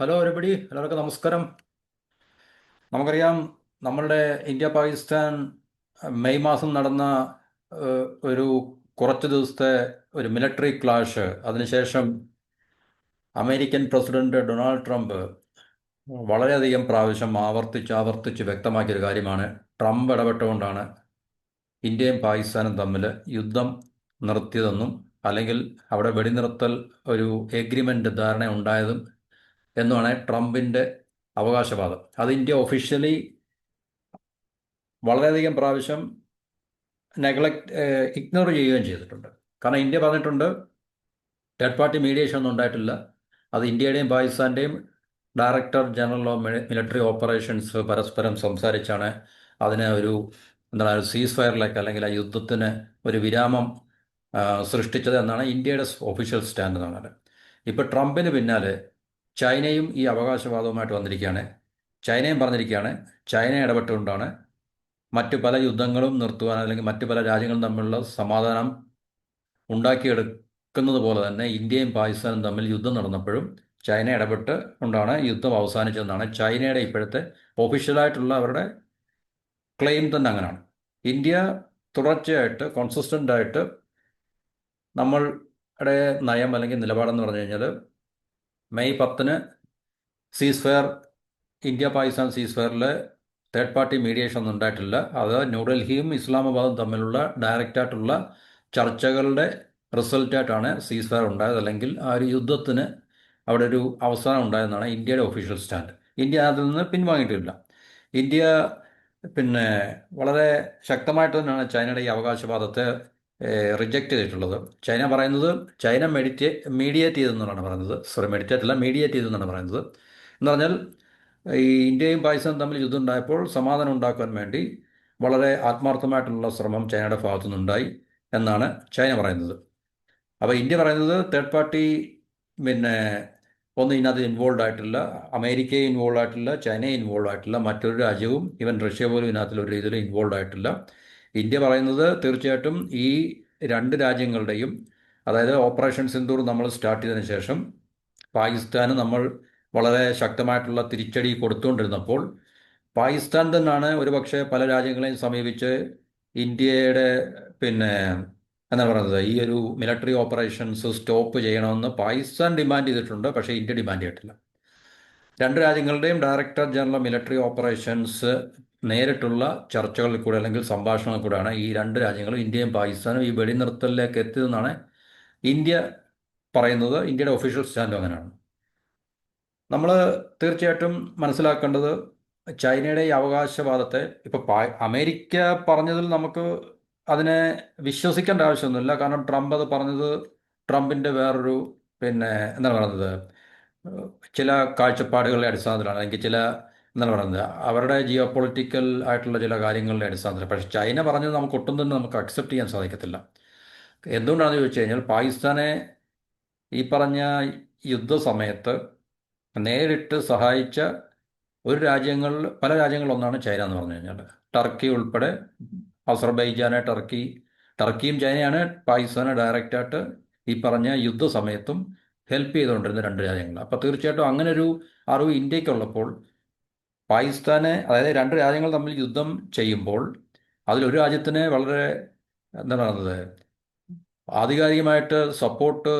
Hello ഒരുപടി എല്ലാവർക്കും നമസ്കാരം. നമുക്കറിയാം നമ്മളുടെ ഇന്ത്യ പാകിസ്ഥാൻ മെയ് മാസം നടന്ന ഒരു കുറച്ച് ദിവസത്തെ ഒരു മിലിറ്ററി ക്ലാഷ് അതിനുശേഷം അമേരിക്കൻ പ്രസിഡന്റ് ഡൊണാൾഡ് ട്രംപ് വളരെയധികം പ്രാവശ്യം ആവർത്തിച്ച് ആവർത്തിച്ച് വ്യക്തമാക്കിയൊരു കാര്യമാണ്. ട്രംപ് ഇടപെട്ടുകൊണ്ടാണ് ഇന്ത്യയും പാകിസ്ഥാനും തമ്മിൽ യുദ്ധം നിർത്തിയതെന്നും അല്ലെങ്കിൽ അവിടെ വെടിനിർത്തൽ ഒരു എഗ്രിമെന്റ് ധാരണ ഉണ്ടായതും എന്നുമാണ് ട്രംപിന്റെ അവകാശവാദം. അത് ഇന്ത്യ ഒഫീഷ്യലി വളരെയധികം പ്രാവശ്യം നെഗ്ലക്ട് ഇഗ്നോർ ചെയ്യുകയും ചെയ്തിട്ടുണ്ട്. കാരണം ഇന്ത്യ പറഞ്ഞിട്ടുണ്ട് തേർഡ് പാർട്ടി മീഡിയേഷൻ ഒന്നും ഉണ്ടായിട്ടില്ല. അത് ഇന്ത്യയുടെയും പാകിസ്ഥാന്റെയും director general of military operations പരസ്പരം സംസാരിച്ചാണ് അതിനെ ഒരു എന്താണ് സീസ് ഫയറിലേക്ക് അല്ലെങ്കിൽ ആ യുദ്ധത്തിന് ഒരു വിരാമം സൃഷ്ടിച്ചത് എന്നാണ് ഇന്ത്യയുടെ ഒഫീഷ്യൽ സ്റ്റാൻഡ് എന്നാണ്. ഇപ്പോൾ ട്രംപിന് പിന്നാലെ ചൈനയും ഈ അവകാശവാദവുമായിട്ട് വന്നിരിക്കുകയാണ്. ചൈനയും പറഞ്ഞിരിക്കുകയാണ് ചൈന ഇടപെട്ടുകൊണ്ടാണ് മറ്റു പല യുദ്ധങ്ങളും നിർത്തുവാൻ അല്ലെങ്കിൽ മറ്റു പല രാജ്യങ്ങളും തമ്മിലുള്ള സമാധാനം ഉണ്ടാക്കിയെടുക്കുന്നത് പോലെ തന്നെ ഇന്ത്യയും പാകിസ്ഥാനും തമ്മിൽ യുദ്ധം നടന്നപ്പോഴും ചൈന ഇടപെട്ട് കൊണ്ടാണ് യുദ്ധം അവസാനിച്ചതെന്നാണ്. ചൈനയുടെ ഇപ്പോഴത്തെ ഒഫീഷ്യലായിട്ടുള്ള അവരുടെ ക്ലെയിം തന്നെ അങ്ങനെയാണ്. ഇന്ത്യ തുടർച്ചയായിട്ട് കോൺസിസ്റ്റന്റായിട്ട് നമ്മളുടെ നയം അല്ലെങ്കിൽ നിലപാടെന്ന് പറഞ്ഞു കഴിഞ്ഞാൽ മെയ് പത്തിന് സീസ് ഫെയർ ഇന്ത്യ പാകിസ്ഥാൻ സീസ് ഫെയറിൽ തേർഡ് പാർട്ടി മീഡിയേഷൻ ഒന്നും ഉണ്ടായിട്ടില്ല. അത് ന്യൂഡൽഹിയും ഇസ്ലാമാബാദും തമ്മിലുള്ള ഡയറക്റ്റായിട്ടുള്ള ചർച്ചകളുടെ റിസൾട്ടായിട്ടാണ് സീസ് ഫെയർ ഉണ്ടായത്. അല്ലെങ്കിൽ ആ ഒരു യുദ്ധത്തിന് അവിടെ ഒരു അവസാനം ഉണ്ടായതെന്നാണ് ഇന്ത്യയുടെ ഒഫീഷ്യൽ സ്റ്റാൻഡ് ഇന്ത്യ അതിൽ നിന്ന് പിൻവാങ്ങിയിട്ടില്ല. ഇന്ത്യ പിന്നെ വളരെ ശക്തമായിട്ട് തന്നെയാണ് ചൈനയുടെ ഈ അവകാശവാദത്തെ റിജക്റ്റ് ചെയ്തിട്ടുള്ളത്. ചൈന പറയുന്നത് ചൈന മെഡിറ്റേ മീഡിയേറ്റ് ചെയ്തെന്നാണ് പറയുന്നത്. സോറി മെഡിറ്റേറ്റ് അല്ല മീഡിയേറ്റ് ചെയ്തെന്നാണ് പറയുന്നത്. എന്ന് പറഞ്ഞാൽ ഈ ഇന്ത്യയും പാകിസ്ഥാനും തമ്മിൽ യുദ്ധം ഉണ്ടായപ്പോൾ സമാധാനം ഉണ്ടാക്കാൻ വേണ്ടി വളരെ ആത്മാർത്ഥമായിട്ടുള്ള ശ്രമം ചൈനയുടെ ഭാഗത്തു നിന്നുണ്ടായി എന്നാണ് ചൈന പറയുന്നത്. അപ്പോൾ ഇന്ത്യ പറയുന്നത് തേർഡ് പാർട്ടി പിന്നെ ഒന്നും ഇതിനകത്ത് ഇൻവോൾവ് ആയിട്ടില്ല അമേരിക്കയെ ഇൻവോൾവ് ആയിട്ടില്ല ചൈനയെ ഇൻവോൾവ് ആയിട്ടില്ല മറ്റൊരു രാജ്യവും ഈവൻ റഷ്യ പോലും ഇതിനകത്തിൽ ഒരു രീതിയിൽ ഇൻവോൾവ് ആയിട്ടില്ല. ഇന്ത്യ പറയുന്നത് തീർച്ചയായിട്ടും ഈ രണ്ട് രാജ്യങ്ങളുടെയും അതായത് ഓപ്പറേഷൻ സിന്ദൂർ നമ്മൾ സ്റ്റാർട്ട് ചെയ്തതിന് ശേഷം പാകിസ്ഥാന് നമ്മൾ വളരെ ശക്തമായിട്ടുള്ള തിരിച്ചടി കൊടുത്തുകൊണ്ടിരുന്നപ്പോൾ പാകിസ്ഥാൻ തന്നെയാണ് ഒരുപക്ഷെ പല രാജ്യങ്ങളെയും സമീപിച്ച് ഇന്ത്യയുടെ പിന്നെ എന്താ പറയുന്നത് ഈ ഒരു മിലിറ്ററി ഓപ്പറേഷൻസ് സ്റ്റോപ്പ് ചെയ്യണമെന്ന് പാകിസ്ഥാൻ ഡിമാൻഡ് ചെയ്തിട്ടുണ്ട് പക്ഷേ ഇന്ത്യ ഡിമാൻഡ് ചെയ്തിട്ടില്ല. രണ്ട് രാജ്യങ്ങളുടെയും ഡയറക്ടർ ജനറൽ മിലിറ്ററി ഓപ്പറേഷൻസ് നേരിട്ടുള്ള ചർച്ചകളിൽ കൂടെ അല്ലെങ്കിൽ സംഭാഷണങ്ങളിൽ കൂടെയാണ് ഈ രണ്ട് രാജ്യങ്ങളും ഇന്ത്യയും പാകിസ്ഥാനും ഈ വെടിനിർത്തലിലേക്ക് എത്തിയതെന്നാണ് ഇന്ത്യ പറയുന്നത്. ഇന്ത്യയുടെ ഒഫീഷ്യൽ സ്റ്റാൻഡും അങ്ങനെയാണ്. നമ്മൾ തീർച്ചയായിട്ടും മനസ്സിലാക്കേണ്ടത് ചൈനയുടെ ഈ അവകാശവാദത്തെ ഇപ്പോൾ അമേരിക്ക പറഞ്ഞതിൽ നമുക്ക് അതിനെ വിശ്വസിക്കേണ്ട ആവശ്യമൊന്നുമില്ല. കാരണം ട്രംപ് അത് പറഞ്ഞത് ട്രംപിന്റെ വേറൊരു പിന്നെ എന്താണ് പറയുന്നത്? ചില കാഴ്ചപ്പാടുകളുടെ അടിസ്ഥാനത്തിലാണ്. അല്ലെങ്കിൽ ചില എന്താണ് പറയുന്നത് അവരുടെ ജിയോ പൊളിറ്റിക്കൽ ആയിട്ടുള്ള ചില കാര്യങ്ങളുടെ അടിസ്ഥാനത്തിൽ. പക്ഷേ ചൈന പറഞ്ഞത് നമുക്ക് ഒട്ടും തന്നെ നമുക്ക് അക്സെപ്റ്റ് ചെയ്യാൻ സാധിക്കത്തില്ല. എന്തുകൊണ്ടാണെന്ന് ചോദിച്ചു കഴിഞ്ഞാൽ പാകിസ്ഥാനെ ഈ പറഞ്ഞ യുദ്ധസമയത്ത് നേരിട്ട് സഹായിച്ച ഒരു രാജ്യങ്ങൾ പല രാജ്യങ്ങളൊന്നാണ് ചൈന എന്ന് പറഞ്ഞു കഴിഞ്ഞാൽ ടർക്കി ഉൾപ്പെടെ അസർബൈജാന് ടർക്കി ടർക്കിയും ചൈനയാണ് പാകിസ്ഥാനെ ഡയറക്റ്റായിട്ട് ഈ പറഞ്ഞ യുദ്ധസമയത്തും ഹെൽപ്പ് ചെയ്തുകൊണ്ടിരുന്ന രണ്ട് രാജ്യങ്ങൾ. അപ്പോൾ തീർച്ചയായിട്ടും അങ്ങനെ ഒരു അറിവ് ഇന്ത്യക്കുള്ളപ്പോൾ പാകിസ്ഥാനെ അതായത് രണ്ട് രാജ്യങ്ങൾ തമ്മിൽ യുദ്ധം ചെയ്യുമ്പോൾ അതിലൊരു രാജ്യത്തിന് വളരെ എന്താണ് പറയുന്നത്? ആധികാരികമായിട്ട് സപ്പോർട്ട്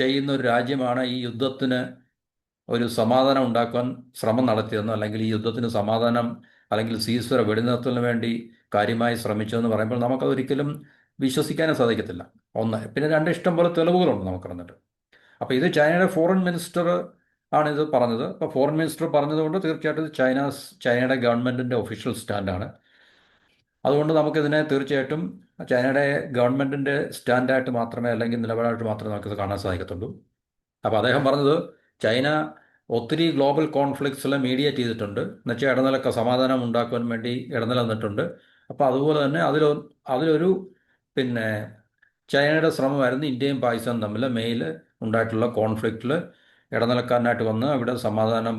ചെയ്യുന്ന ഒരു രാജ്യമാണ് ഈ യുദ്ധത്തിന് ഒരു സമാധാനം ഉണ്ടാക്കാൻ ശ്രമം നടത്തിയതെന്നോ അല്ലെങ്കിൽ ഈ യുദ്ധത്തിന് സമാധാനം അല്ലെങ്കിൽ സീസ്വര വെടിനിർത്തലിന് വേണ്ടി കാര്യമായി ശ്രമിച്ചതെന്ന് പറയുമ്പോൾ നമുക്കതൊരിക്കലും വിശ്വസിക്കാനും സാധിക്കത്തില്ല. ഒന്ന് പിന്നെ രണ്ട് ഇഷ്ടം പോലെ തെളിവുകളുണ്ട് നമുക്ക് പറഞ്ഞിട്ട് അപ്പോൾ ഇത് ചൈനയുടെ ഫോറിൻ മിനിസ്റ്റർ ആണ് ഇത് പറഞ്ഞത്. അപ്പോൾ ഫോറിൻ മിനിസ്റ്റർ പറഞ്ഞതുകൊണ്ട് തീർച്ചയായിട്ടും ചൈന ചൈനയുടെ ഗവൺമെന്റിന്റെ ഒഫീഷ്യൽ സ്റ്റാൻഡാണ് അതുകൊണ്ട് നമുക്കിതിനെ തീർച്ചയായിട്ടും ചൈനയുടെ ഗവൺമെന്റിന്റെ സ്റ്റാൻഡായിട്ട് മാത്രമേ അല്ലെങ്കിൽ നിലപാടായിട്ട് മാത്രമേ നമുക്കിത് കാണാൻ സാധിക്കത്തുള്ളൂ. അപ്പോൾ അദ്ദേഹം പറഞ്ഞത് ചൈന ഒത്തിരി ഗ്ലോബൽ കോൺഫ്ലിക്ട്സിൽ മീഡിയേറ്റ് ചെയ്തിട്ടുണ്ട്. എന്നുവെച്ചാൽ ഇടനിലക്ക സമാധാനം ഉണ്ടാക്കുവാൻ വേണ്ടി ഇടനിലന്നിട്ടുണ്ട് അപ്പോൾ അതുപോലെ തന്നെ അതിൽ അതിലൊരു പിന്നെ ചൈനയുടെ ശ്രമമായിരുന്നു ഇന്ത്യയും പാകിസ്ഥാനും തമ്മിൽ മെയിൽ ഉണ്ടായിട്ടുള്ള കോൺഫ്ലിക്റ്റിൽ ഇടനിലക്കാരനായിട്ട് വന്ന് അവിടെ സമാധാനം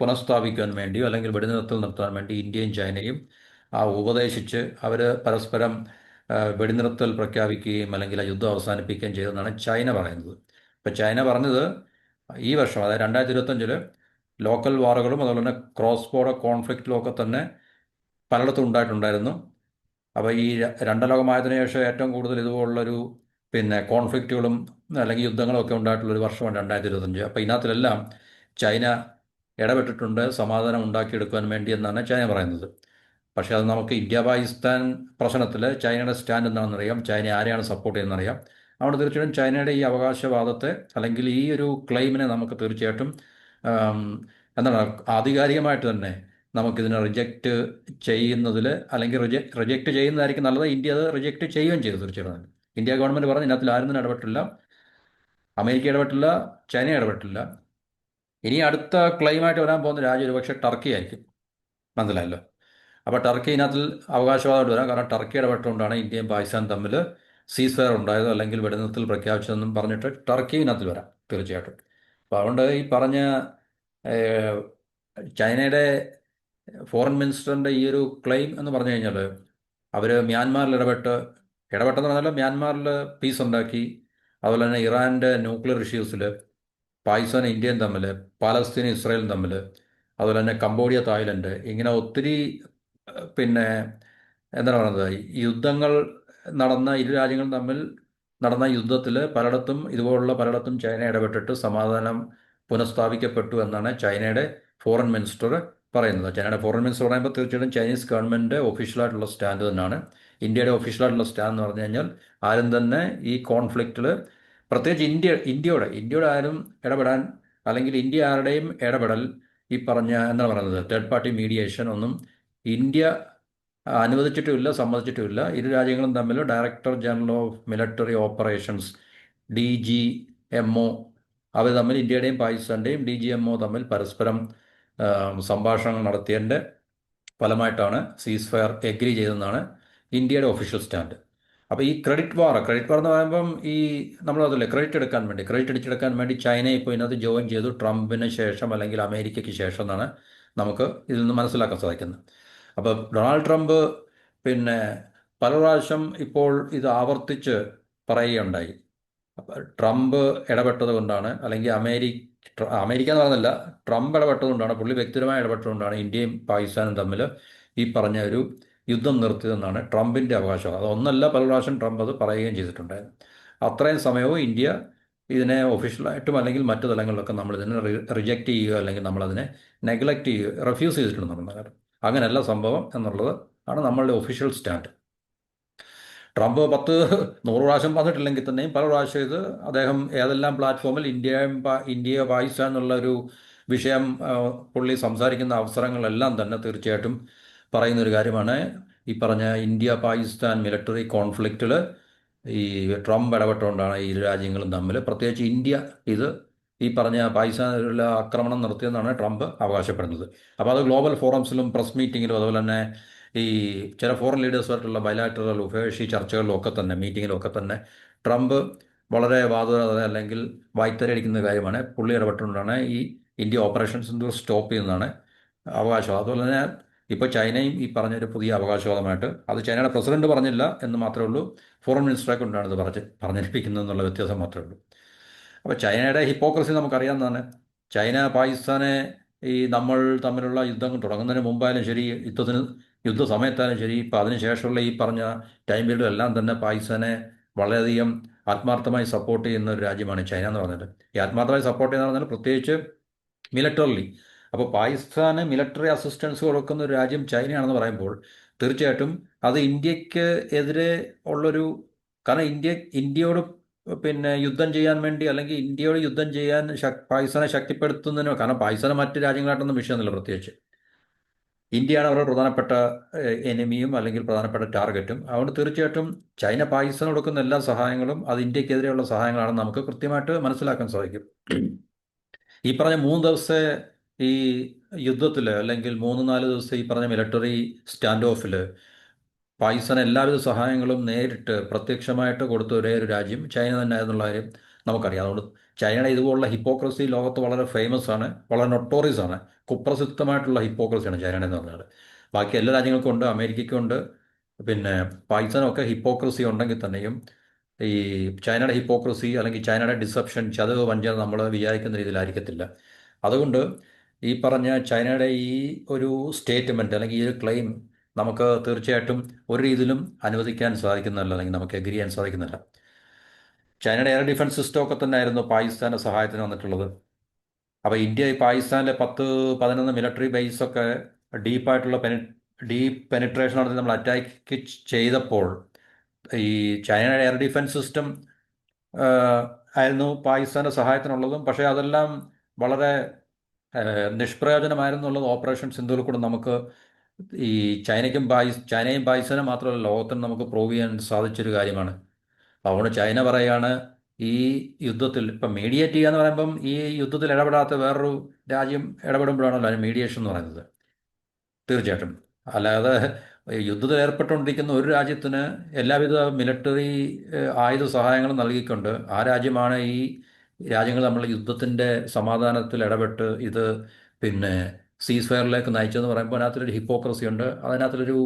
പുനഃസ്ഥാപിക്കാൻ വേണ്ടിയോ അല്ലെങ്കിൽ വെടിനിർത്തൽ നിർത്താൻ വേണ്ടി ഇന്ത്യയും ചൈനയും ആ ഉപദേശിച്ച് അവർ പരസ്പരം വെടിനിർത്തൽ പ്രഖ്യാപിക്കുകയും അല്ലെങ്കിൽ ആ യുദ്ധം അവസാനിപ്പിക്കുകയും ചെയ്തെന്നാണ് ചൈന പറയുന്നത്. ഇപ്പം ചൈന പറഞ്ഞത് ഈ വർഷം അതായത് രണ്ടായിരത്തി ഇരുപത്തഞ്ചിൽ ലോക്കൽ വാറുകളും അതുപോലെ തന്നെ ക്രോസ് ബോർഡർ കോൺഫ്ലിക്റ്റിലുമൊക്കെ തന്നെ പലയിടത്തും ഉണ്ടായിട്ടുണ്ടായിരുന്നു. അപ്പോൾ ഈ രണ്ടലോകമായതിനു രണ്ടാം ശേഷം ഏറ്റവും കൂടുതൽ ഇതുപോലുള്ളൊരു പിന്നെ കോൺഫ്ലിക്റ്റുകളും അല്ലെങ്കിൽ യുദ്ധങ്ങളും ഒക്കെ ഉണ്ടായിട്ടുള്ള ഒരു വർഷമാണ് രണ്ടായിരത്തി ഇരുപത്തഞ്ച് അപ്പോൾ ഇതിനകത്തിലെല്ലാം ചൈന ഇടപെട്ടിട്ടുണ്ട് സമാധാനം ഉണ്ടാക്കിയെടുക്കാൻ വേണ്ടി എന്നാണ് ചൈന പറയുന്നത്. പക്ഷേ അത് നമുക്ക് ഇന്ത്യ പാകിസ്ഥാൻ പ്രശ്നത്തിൽ ചൈനയുടെ സ്റ്റാൻഡ് എന്താണെന്നറിയാം ചൈന ആരെയാണ് സപ്പോർട്ട് ചെയ്യുന്നതെന്നറിയാം. അതുകൊണ്ട് തീർച്ചയായിട്ടും ചൈനയുടെ ഈ അവകാശവാദത്തെ അല്ലെങ്കിൽ ഈ ഒരു ക്ലെയിമിനെ നമുക്ക് തീർച്ചയായിട്ടും എന്താണ് ആധികാരികമായിട്ട് തന്നെ നമുക്കിതിനെ റിജക്റ്റ് ചെയ്യുന്നതിൽ അല്ലെങ്കിൽ റിജക്റ്റ് റിജക്റ്റ് ചെയ്യുന്നതായിരിക്കും നല്ലത്. ഇന്ത്യ അത് റിജക്റ്റ് ചെയ്യുകയും ചെയ്തു തീർച്ചയായിട്ടും. ഇന്ത്യ ഗവൺമെന്റ് പറഞ്ഞു ഇതിനകത്തിൽ ആരും തന്നെ ഇടപെട്ടില്ല അമേരിക്ക ഇടപെട്ടില്ല. ചൈന ഇടപെട്ടില്ല. ഇനി അടുത്ത ക്ലെയിമായിട്ട് വരാൻ പോകുന്ന രാജ്യം ഒരുപക്ഷെ ടർക്കി ആയിരിക്കും. മനസ്സിലായല്ലോ? അപ്പോൾ ടർക്കി ഇതിനകത്തിൽ അവകാശവാദമായിട്ട് വരാം. കാരണം ടർക്കി ഇടപെട്ടുകൊണ്ടാണ് ഇന്ത്യയും പാകിസ്ഥാൻ തമ്മിൽ സീസ് ഫയർ ഉണ്ടായത് അല്ലെങ്കിൽ വെടിനിർത്തൽ പ്രഖ്യാപിച്ചതെന്നും പറഞ്ഞിട്ട് ടർക്കി ഇതിനകത്തിൽ വരാം തീർച്ചയായിട്ടും. അപ്പോൾ അതുകൊണ്ട് ഈ പറഞ്ഞ ചൈനയുടെ ഫോറിൻ മിനിസ്റ്ററിന്റെ ഈ ഒരു ക്ലെയിം എന്ന് പറഞ്ഞു കഴിഞ്ഞാൽ അവർ മ്യാൻമാറിൽ ഇടപെട്ട് ഇടപെട്ടെന്ന് പറഞ്ഞാൽ മ്യാൻമാറിൽ പീസ് ഉണ്ടാക്കി അതുപോലെ തന്നെ ഇറാന്റെ ന്യൂക്ലിയർ ഇഷ്യൂസിൽ പാകിസ്ഥാനും ഇന്ത്യയും തമ്മിൽ പാലസ്തീനും ഇസ്രായേലും തമ്മിൽ അതുപോലെ തന്നെ കംബോഡിയ തായ്ലൻഡ് ഇങ്ങനെ ഒത്തിരി പിന്നെ എന്താണ് പറയുന്നത് യുദ്ധങ്ങൾ നടന്ന ഇരു രാജ്യങ്ങളും തമ്മിൽ നടന്ന യുദ്ധത്തിൽ പലയിടത്തും ഇതുപോലുള്ള പലയിടത്തും ചൈന ഇടപെട്ടിട്ട് സമാധാനം പുനഃസ്ഥാപിക്കപ്പെട്ടു എന്നാണ് ചൈനയുടെ ഫോറിൻ മിനിസ്റ്റർ പറയുന്നത്. ചൈനയുടെ ഫോറിൻ മിനിസ്റ്റർ പറയുമ്പോൾ തീർച്ചയായിട്ടും ചൈനീസ് ഗവൺമെന്റ് ഒഫീഷ്യലായിട്ടുള്ള സ്റ്റാൻഡ് തന്നെയാണ്. ഇന്ത്യയുടെ ഒഫീഷ്യലായിട്ടുള്ള സ്റ്റാൻഡ് എന്ന് പറഞ്ഞു കഴിഞ്ഞാൽ ആരും തന്നെ ഈ കോൺഫ്ലിക്റ്റിൽ പ്രത്യേകിച്ച് ഇന്ത്യ ഇന്ത്യയുടെ ഇന്ത്യയുടെ ആരും ഇടപെടാൻ അല്ലെങ്കിൽ ഇന്ത്യ ആരുടെയും ഇടപെടൽ ഈ പറഞ്ഞ എന്താണ് പറയുന്നത്? തേർഡ് പാർട്ടി മീഡിയേഷൻ ഒന്നും ഇന്ത്യ അനുവദിച്ചിട്ടുമില്ല സമ്മതിച്ചിട്ടുമില്ല. ഇരു രാജ്യങ്ങളും തമ്മിൽ director general of military operations D G M O അവർ തമ്മിൽ ഇന്ത്യയുടെയും പാകിസ്ഥാന്റെയും ഡി ജി എം ഒ തമ്മിൽ പരസ്പരം സംഭാഷണങ്ങൾ നടത്തിയതിന്റെ ഫലമായിട്ടാണ് സീസ് ഫയർ എഗ്രി ചെയ്തതെന്നാണ് ഇന്ത്യയുടെ ഒഫീഷ്യൽ സ്റ്റാൻഡ് അപ്പോൾ ഈ ക്രെഡിറ്റ് വാർ ക്രെഡിറ്റ് വാർ എന്ന് പറയുമ്പം ഈ നമ്മൾ അതല്ലേ ക്രെഡിറ്റ് എടുക്കാൻ വേണ്ടി ക്രെഡിറ്റ് അടിച്ചെടുക്കാൻ വേണ്ടി ചൈന ഇപ്പോൾ ഇതിനകത്ത് ജോയിൻ ചെയ്തു ട്രംപിന് ശേഷം അല്ലെങ്കിൽ അമേരിക്കയ്ക്ക് ശേഷം എന്നാണ് നമുക്ക് ഇതിൽ നിന്ന് മനസ്സിലാക്കാൻ സാധിക്കുന്നത്. അപ്പോൾ ഡൊണാൾഡ് ട്രംപ് പിന്നെ പല പ്രാവശ്യം ഇപ്പോൾ ഇത് ആവർത്തിച്ച് പറയുകയുണ്ടായി. ട്രംപ് ഇടപെട്ടത് കൊണ്ടാണ് അല്ലെങ്കിൽ അമേരിക്ക അമേരിക്ക എന്ന് പറഞ്ഞല്ല ട്രംപ് ഇടപെട്ടതുകൊണ്ടാണ് പുള്ളി വ്യക്തിപരമായി ഇടപെട്ടതുകൊണ്ടാണ് ഇന്ത്യയും പാകിസ്ഥാനും തമ്മിൽ ഈ പറഞ്ഞ ഒരു യുദ്ധം നിർത്തിയതെന്നാണ് ട്രംപിന്റെ അവകാശം. അതൊന്നല്ല പല പ്രാവശ്യം ട്രംപ് അത് പറയുകയും ചെയ്തിട്ടുണ്ടായിരുന്നു. അത്രയും സമയവും ഇന്ത്യ ഇതിനെ ഒഫീഷ്യലായിട്ടും അല്ലെങ്കിൽ മറ്റു തലങ്ങളിലൊക്കെ നമ്മൾ ഇതിനെ റിജക്റ്റ് ചെയ്യുക അല്ലെങ്കിൽ നമ്മളതിനെ നെഗ്ലക്റ്റ് ചെയ്യുക റെഫ്യൂസ് ചെയ്തിട്ടുണ്ട് നമ്മൾ അങ്ങനെയല്ല സംഭവം എന്നുള്ളത് ആണ് നമ്മളുടെ ഒഫീഷ്യൽ സ്റ്റാൻഡ്. ട്രംപ് പത്ത് നൂറ് പ്രാവശ്യം പറഞ്ഞിട്ടില്ലെങ്കിൽ തന്നെയും പല പ്രാവശ്യം ഇത് അദ്ദേഹം ഏതെല്ലാം പ്ലാറ്റ്ഫോമിൽ ഇന്ത്യയും ഇന്ത്യ പാകിസ്ഥാൻ എന്നുള്ള ഒരു വിഷയം പുള്ളി സംസാരിക്കുന്ന അവസരങ്ങളെല്ലാം തന്നെ തീർച്ചയായിട്ടും പറയുന്ന ഒരു കാര്യമാണ്. ഈ പറഞ്ഞ ഇന്ത്യ പാകിസ്ഥാൻ മിലിറ്ററി കോൺഫ്ലിക്റ്റിൽ ഈ ട്രംപ് ഇടപെട്ടുകൊണ്ടാണ് ഈ ഇരു രാജ്യങ്ങളും തമ്മിൽ പ്രത്യേകിച്ച് ഇന്ത്യ ഇത് ഈ പറഞ്ഞ പാകിസ്ഥാനിലുള്ള ആക്രമണം നടത്തിയെന്നാണ് ട്രംപ് അവകാശപ്പെടുന്നത്. അപ്പോൾ അത് ഗ്ലോബൽ ഫോറംസിലും പ്രസ് മീറ്റിങ്ങിലും അതുപോലെ തന്നെ ഈ ചില ഫോറിൻ ലീഡേഴ്സുമായിട്ടുള്ള ബൈലാറ്ററൽ ഉഭയകക്ഷി ചർച്ചകളിലും ഒക്കെ തന്നെ മീറ്റിങ്ങിലും ഒക്കെ തന്നെ ട്രംപ് വളരെ വാദത അല്ലെങ്കിൽ വായ്ത്തരടിക്കുന്ന കാര്യമാണ്. പുള്ളി ഇടപെട്ടുകൊണ്ടാണ് ഈ ഇന്ത്യ ഓപ്പറേഷൻ സിന്ധു സ്റ്റോപ്പ് ചെയ്യുന്നതാണ് അവകാശം. അതുപോലെ തന്നെ ഇപ്പോൾ ചൈനയും ഈ പറഞ്ഞ ഒരു പുതിയ അവകാശവാദമായിട്ട് അത് ചൈനയുടെ പ്രസിഡന്റ് പറഞ്ഞില്ല എന്ന് മാത്രമേ ഉള്ളൂ. ഫോറിൻ മിനിസ്റ്ററെ കൊണ്ടാണ് ഇത് പറഞ്ഞ് പറഞ്ഞിരിപ്പിക്കുന്നത് എന്നുള്ള വ്യത്യാസം മാത്രമേ ഉള്ളൂ. അപ്പോൾ ചൈനയുടെ ഹിപ്പോക്രസി നമുക്കറിയാവുന്നതാണ്. ചൈന പാകിസ്ഥാനെ ഈ നമ്മൾ തമ്മിലുള്ള യുദ്ധം തുടങ്ങുന്നതിന് മുമ്പായാലും ശരി യുദ്ധത്തിന് യുദ്ധ സമയത്തായാലും ശരി ഇപ്പോൾ അതിനുശേഷമുള്ള ഈ പറഞ്ഞ ടൈം പീരീഡും എല്ലാം തന്നെ പാകിസ്ഥാനെ വളരെയധികം ആത്മാർത്ഥമായി സപ്പോർട്ട് ചെയ്യുന്ന ഒരു രാജ്യമാണ് ചൈന എന്ന് പറഞ്ഞത്. ഈ ആത്മാർത്ഥമായി സപ്പോർട്ട് ചെയ്യുന്ന പറഞ്ഞാൽ പ്രത്യേകിച്ച് മിലിറ്ററിലി അപ്പോൾ പാകിസ്ഥാന് മിലിറ്ററി അസിസ്റ്റൻസ് കൊടുക്കുന്ന ഒരു രാജ്യം ചൈനയാണെന്ന് പറയുമ്പോൾ തീർച്ചയായിട്ടും അത് ഇന്ത്യയ്ക്ക് എതിരെ ഉള്ളൊരു കാരണം ഇന്ത്യ ഇന്ത്യയോട് പിന്നെ യുദ്ധം ചെയ്യാൻ വേണ്ടി അല്ലെങ്കിൽ ഇന്ത്യയോട് യുദ്ധം ചെയ്യാൻ പാകിസ്ഥാനെ ശക്തിപ്പെടുത്തുന്നതിനോ കാരണം പാകിസ്ഥാന് മറ്റു രാജ്യങ്ങളായിട്ടൊന്നും വിഷയമൊന്നുമില്ല പ്രത്യേകിച്ച്. ഇന്ത്യയാണ് അവരുടെ പ്രധാനപ്പെട്ട എനിമിയും അല്ലെങ്കിൽ പ്രധാനപ്പെട്ട ടാർഗറ്റും അതുകൊണ്ട് തീർച്ചയായിട്ടും ചൈന പാകിസ്ഥാൻ കൊടുക്കുന്ന എല്ലാ സഹായങ്ങളും അത് ഇന്ത്യക്കെതിരെയുള്ള സഹായങ്ങളാണെന്ന് നമുക്ക് കൃത്യമായിട്ട് മനസ്സിലാക്കാൻ സാധിക്കും. ഈ പറഞ്ഞ മൂന്ന് ദിവസത്തെ ഈ യുദ്ധത്തിൽ അല്ലെങ്കിൽ മൂന്ന് നാല് ദിവസം ഈ പറഞ്ഞ മിലിറ്ററി സ്റ്റാൻഡ് ഓഫിൽ പാകിസ്ഥാൻ എല്ലാവിധ സഹായങ്ങളും നേരിട്ട് പ്രത്യക്ഷമായിട്ട് കൊടുത്ത ഒരേ ഒരു രാജ്യം ചൈന തന്നെ എന്നുള്ള കാര്യം നമുക്കറിയാം. അതുകൊണ്ട് ചൈനയുടെ ഇതുപോലുള്ള ഹിപ്പോക്രസി ലോകത്ത് വളരെ ഫേമസ് ആണ് വളരെ നൊട്ടോറിയസ് ആണ്. കുപ്രസിദ്ധമായിട്ടുള്ള ഹിപ്പോക്രസിയാണ് ചൈന എന്ന് പറഞ്ഞാൽ ബാക്കി എല്ലാ രാജ്യങ്ങൾക്കും ഉണ്ട് അമേരിക്കയ്ക്കും ഉണ്ട്. പിന്നെ പാകിസ്ഥാനൊക്കെ ഹിപ്പോക്രസി ഉണ്ടെങ്കിൽ തന്നെയും ഈ ചൈനയുടെ ഹിപ്പോക്രസി അല്ലെങ്കിൽ ചൈനയുടെ ഡിസപ്ഷൻ ചതവ് വഞ്ചന നമ്മൾ വിചാരിക്കുന്ന രീതിയിലായിരിക്കത്തില്ല. അതുകൊണ്ട് ഈ പറഞ്ഞ ചൈനയുടെ ഈ ഒരു സ്റ്റേറ്റ്മെന്റ് അല്ലെങ്കിൽ ഈ ഒരു ക്ലെയിം നമുക്ക് തീർച്ചയായിട്ടും ഒരു രീതിയിലും അനുവദിക്കാൻ സാധിക്കുന്നില്ല അല്ലെങ്കിൽ നമുക്ക് എഗ്രി ചെയ്യാൻ സാധിക്കുന്നില്ല ചൈനയുടെ എയർ ഡിഫൻസ് സിസ്റ്റം ഒക്കെ തന്നെ ആയിരുന്നു പാകിസ്ഥാന്റെ സഹായത്തിന് വന്നിട്ടുള്ളത്. അപ്പോൾ ഇന്ത്യ ഈ പാകിസ്ഥാനിലെ പത്ത് പതിനൊന്ന് മിലിറ്ററി ബേസൊക്കെ ഡീപ്പായിട്ടുള്ള പെനി ഡീപ്പ് പെനിട്രേഷൻ നടത്തി നമ്മൾ അറ്റാക്ക് ചെയ്തപ്പോൾ ഈ ചൈനയുടെ എയർ ഡിഫൻസ് സിസ്റ്റം ആയിരുന്നു പാകിസ്ഥാന്റെ സഹായത്തിനുള്ളതും. പക്ഷേ അതെല്ലാം വളരെ നിഷ്പ്രയോജനമായിരുന്നുള്ളത് ഓപ്പറേഷൻ സിന്ധുവിൽ കൂടെ നമുക്ക് ഈ ചൈനയ്ക്കും പാകി ചൈനയും പാകിസ്ഥാനും മാത്രമല്ല ലോകത്തിന് നമുക്ക് പ്രൂവ് ചെയ്യാൻ സാധിച്ചൊരു കാര്യമാണ്. അതുകൊണ്ട് ചൈന പറയാണ് ഈ യുദ്ധത്തിൽ ഇപ്പം മീഡിയേറ്റ് ചെയ്യുക എന്ന് പറയുമ്പം ഈ യുദ്ധത്തിൽ ഇടപെടാത്ത വേറൊരു രാജ്യം ഇടപെടുമ്പോഴാണല്ലോ അതിന് മീഡിയേഷൻ എന്ന് പറയുന്നത്. തീർച്ചയായിട്ടും. അല്ലാതെ യുദ്ധത്തിൽ ഏർപ്പെട്ടുകൊണ്ടിരിക്കുന്ന ഒരു രാജ്യത്തിന് എല്ലാവിധ മിലിറ്ററി ആയുധ സഹായങ്ങളും നൽകിക്കൊണ്ട് ആ രാജ്യമാണ് ഈ രാജ്യങ്ങൾ നമ്മൾ യുദ്ധത്തിന്റെ സമാധാനത്തിൽ ഇടപെട്ട് ഇത് പിന്നെ സീസ് ഫയറിലേക്ക് നയിച്ചതെന്ന് പറയുമ്പോൾ അതിനകത്തൊരു ഹിപ്പോക്രസി ഉണ്ട്. അതിനകത്തൊരു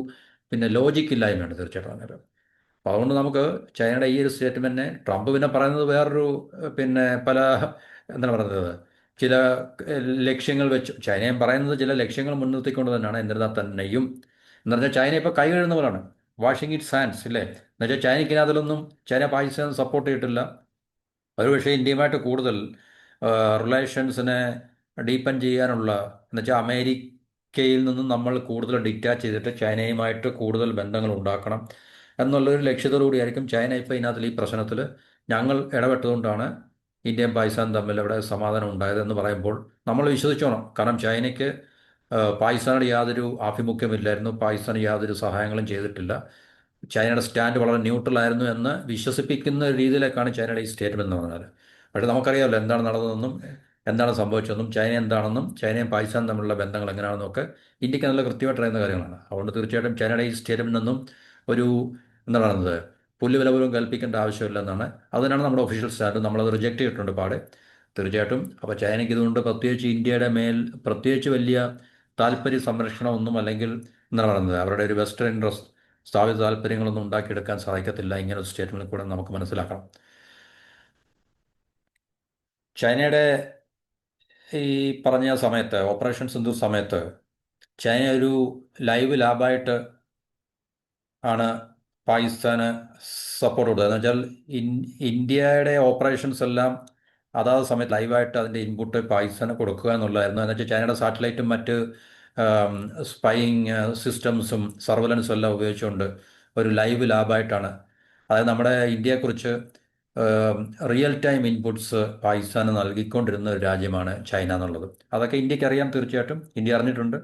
പിന്നെ ലോജിക് ഇല്ലായ്മയുണ്ട് തീർച്ചയായിട്ടും അങ്ങനെ അപ്പോൾ അതുകൊണ്ട് നമുക്ക് ചൈനയുടെ ഈ ഒരു സ്റ്റേറ്റ്മെന്റിനെ ട്രംപ് പിന്നെ പറയുന്നത് വേറൊരു പിന്നെ പല എന്താണ് പറയുന്നത് ചില ലക്ഷ്യങ്ങൾ വെച്ച് ചൈനയും പറയുന്നത് ചില ലക്ഷ്യങ്ങൾ മുൻനിർത്തിക്കൊണ്ട് തന്നെയാണ്. എന്നിരുന്നാൽ തന്നെയും എന്ന് പറഞ്ഞാൽ ചൈന ഇപ്പോൾ കൈ കഴുകുന്ന പോലാണ്. വാഷിംഗ് ഇറ്റ് സാൻഡ്സ് ഇല്ലേ? എന്നുവെച്ചാൽ ചൈനയ്ക്ക് അതിലൊന്നും ചൈന പാകിസ്ഥാൻ സപ്പോർട്ട് ചെയ്തിട്ടില്ല. ഒരുപക്ഷെ ഇന്ത്യയുമായിട്ട് കൂടുതൽ റിലേഷൻസിനെ ഡീപ്പൻ ചെയ്യാനുള്ള എന്നുവെച്ചാൽ അമേരിക്കയിൽ നിന്നും നമ്മൾ കൂടുതൽ ഡിറ്റാച്ച് ചെയ്തിട്ട് ചൈനയുമായിട്ട് കൂടുതൽ ബന്ധങ്ങൾ ഉണ്ടാക്കണം എന്നുള്ളൊരു ലക്ഷ്യത്തോടുകൂടിയായിരിക്കും ചൈന ഇപ്പോൾ ഇതിനകത്തിൽ ഈ പ്രശ്നത്തിൽ ഞങ്ങൾ ഇടപെട്ടതുകൊണ്ടാണ് ഇന്ത്യയും പാകിസ്ഥാൻ തമ്മിൽ അവിടെ സമാധാനം ഉണ്ടായതെന്ന് പറയുമ്പോൾ നമ്മൾ വിശ്വസിച്ചോണം. കാരണം ചൈനയ്ക്ക് പാകിസ്ഥാനോട് യാതൊരു ആഭിമുഖ്യമില്ലായിരുന്നു പാകിസ്ഥാന് യാതൊരു സഹായങ്ങളും ചെയ്തിട്ടില്ല. ചൈനയുടെ സ്റ്റാൻഡ് വളരെ ന്യൂട്രൽ ആയിരുന്നു എന്ന് വിശ്വസിപ്പിക്കുന്ന രീതിയിലേക്കാണ് ചൈനയുടെ ഈ സ്റ്റേറ്റ്മെന്റ് എന്ന് പറഞ്ഞാൽ പക്ഷേ നമുക്കറിയാമല്ലോ എന്താണ് നടന്നതെന്നും എന്താണ് സംഭവിച്ചതെന്നും ചൈന എന്താണെന്നും ചൈനയും പാകിസ്ഥാനും തമ്മിലുള്ള ബന്ധങ്ങൾ എങ്ങനെയാണെന്നും ഒക്കെ ഇന്ത്യയ്ക്ക് നല്ല കൃത്യമായിട്ട് അറിയുന്ന കാര്യങ്ങളാണ്. അതുകൊണ്ട് തീർച്ചയായിട്ടും ചൈനയുടെ ഈ സ്റ്റേറ്റ്മെന്റ് നിന്നും ഒരു എന്താണ് പറയുന്നത് പുല്ലുവില പോലും കൽപ്പിക്കേണ്ട ആവശ്യമില്ല എന്നാണ്. അതിനാണ് നമ്മുടെ ഒഫീഷ്യൽ സ്റ്റാൻഡ് നമ്മളത് റിജക്റ്റ് ചെയ്തിട്ടുണ്ട് പാടെ. തീർച്ചയായിട്ടും അപ്പോൾ ചൈനയ്ക്ക് ഇതുകൊണ്ട് പ്രത്യേകിച്ച് ഇന്ത്യയുടെ മേൽ പ്രത്യേകിച്ച് വലിയ താല്പര്യ സംരക്ഷണമൊന്നും അല്ലെങ്കിൽ എന്താണ് പറയുന്നത് അവരുടെ ഒരു വെസ്റ്റേൺ ഇൻട്രസ്റ്റ് സ്ഥാപിത താല്പര്യങ്ങളൊന്നും ഉണ്ടാക്കിയെടുക്കാൻ സാധിക്കത്തില്ല. ഇങ്ങനെ ഒരു സ്റ്റേറ്റ്മെന്റ് കൂടെ നമുക്ക് മനസ്സിലാക്കണം. ചൈനയുടെ ഈ പറഞ്ഞ സമയത്ത് ഓപ്പറേഷൻ സിന്ധു സമയത്ത് ചൈന ഒരു ലൈവ് ലാബായിട്ട് ആണ് പാകിസ്ഥാന് സപ്പോർട്ട് കൊടുത്തത്. എന്ന് വെച്ചാൽ ഇന്ത്യയുടെ ഓപ്പറേഷൻസ് എല്ലാം അതാത് സമയത്ത് ലൈവായിട്ട് അതിന്റെ ഇൻപുട്ട് പാകിസ്ഥാന് കൊടുക്കുക എന്നുള്ളതായിരുന്നു. എന്ന് വെച്ചാൽ ചൈനയുടെ സാറ്റലൈറ്റും മറ്റ് സ്പൈയിങ് സിസ്റ്റംസും സർവലൻസും എല്ലാം ഉപയോഗിച്ചുകൊണ്ട് ഒരു ലൈവ് ലാബായിട്ടാണ്. അതായത് നമ്മുടെ ഇന്ത്യയെക്കുറിച്ച് റിയൽ ടൈം ഇൻപുട്സ് പാകിസ്ഥാന് നൽകിക്കൊണ്ടിരുന്ന ഒരു രാജ്യമാണ് ചൈന എന്നുള്ളത്. അതൊക്കെ ഇന്ത്യയ്ക്ക് അറിയാം തീർച്ചയായിട്ടും. ഇന്ത്യ അറിഞ്ഞിട്ടുണ്ട്.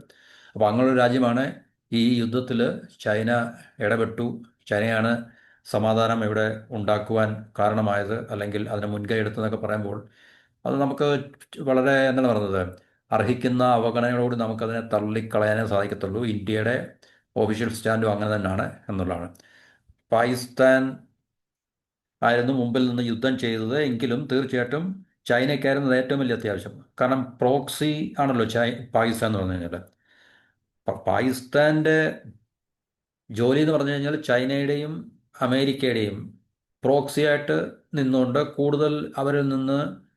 അപ്പോൾ അങ്ങനെയൊരു രാജ്യമാണ് ഈ യുദ്ധത്തിൽ ചൈന ഇടപെട്ടു. ചൈനയാണ് സമാധാനം ഇവിടെ ഉണ്ടാക്കുവാൻ കാരണമായത്. അല്ലെങ്കിൽ അതിന് മുൻകൈ എടുത്തെന്നൊക്കെ പറയുമ്പോൾ അത് നമുക്ക് വളരെ എന്താണ് പറയുന്നത് അർഹിക്കുന്ന അവഗണനയോട് നമുക്കതിനെ തള്ളിക്കളയാനേ സാധിക്കത്തുള്ളൂ. ഇന്ത്യയുടെ ഒഫീഷ്യൽ സ്റ്റാൻഡും അങ്ങനെ തന്നെയാണ് എന്നുള്ളതാണ്. പാകിസ്ഥാൻ ആയിരുന്നു മുമ്പിൽ നിന്ന് യുദ്ധം ചെയ്തത്. എങ്കിലും തീർച്ചയായിട്ടും ചൈനയ്ക്കായിരുന്നു ഏറ്റവും വലിയ അത്യാവശ്യം. കാരണം പ്രോക്സി ആണല്ലോ ചൈ പാകിസ്ഥാൻ എന്ന് പറഞ്ഞു കഴിഞ്ഞാൽ. പാകിസ്ഥാന്റെ ജോലി എന്ന് പറഞ്ഞു കഴിഞ്ഞാൽ ചൈനയുടെയും അമേരിക്കയുടെയും പ്രോക്സിയായിട്ട് നിന്നുകൊണ്ട് കൂടുതൽ അവരിൽ നിന്ന്